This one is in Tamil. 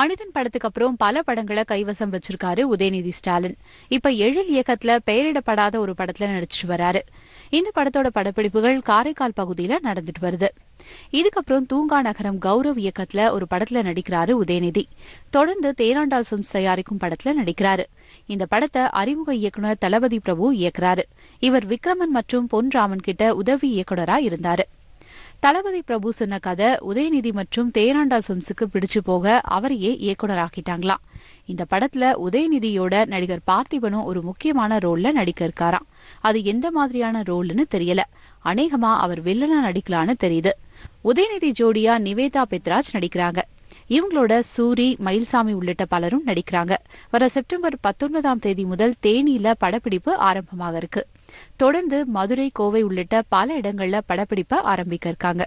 மனிதன் படத்துக்கு அப்புறம் பல படங்களை கைவசம் வச்சிருக்காரு உதயநிதி ஸ்டாலின். இப்ப எழில் இயக்கத்துல பெயரிடப்படாத ஒரு படத்துல நடிச்சிட்டு வராரு. இந்த படத்தோட படப்பிடிப்புகள் காரைக்கால் பகுதியில நடந்துட்டு வருது. இதுக்கப்புறம் தூங்கா நகரம் கௌரவ் இயக்கத்துல ஒரு படத்துல நடிக்கிறாரு உதயநிதி. தொடர்ந்து தேனாண்டால் பிலிம்ஸ் தயாரிக்கும் படத்துல நடிக்கிறாரு. இந்த படத்தை அறிமுக இயக்குனர் தளபதி பிரபு இயக்குறாரு. இவர் விக்ரமன் மற்றும் பொன் ராமன் கிட்ட உதவி இயக்குனரா இருந்தாரு. தளபதி பிரபு சொன்ன கதை உதயநிதி மற்றும் தேராண்டால் பிலிம்ஸுக்கு பிடிச்சு போக அவரையே இயக்குனராக்கிட்டாங்களாம் இந்த படத்துல உதயநிதியோட நடிகர் பார்த்திபனும் ஒரு முக்கியமான ரோல்ல நடிக்க இருக்காராம் அது எந்த மாதிரியான ரோல்னு தெரியல. அநேகமா அவர் வில்லனா நடிக்கலான்னு தெரியுது. உதயநிதி ஜோடியா நிவேதா பெத்ராஜ் நடிக்கிறாங்க. இவங்களோட சூரி மயில்சாமி உள்ளிட்ட பலரும் நடிக்கிறாங்க. வர செப்டம்பர் பத்தொன்பதாம் தேதி முதல் தேனியில படப்பிடிப்பு ஆரம்பமாக இருக்கு. தொடர்ந்து மதுரை கோவை உள்ளிட்ட பல இடங்கள்ல படப்பிடிப்ப ஆரம்பிக்க இருக்காங்க.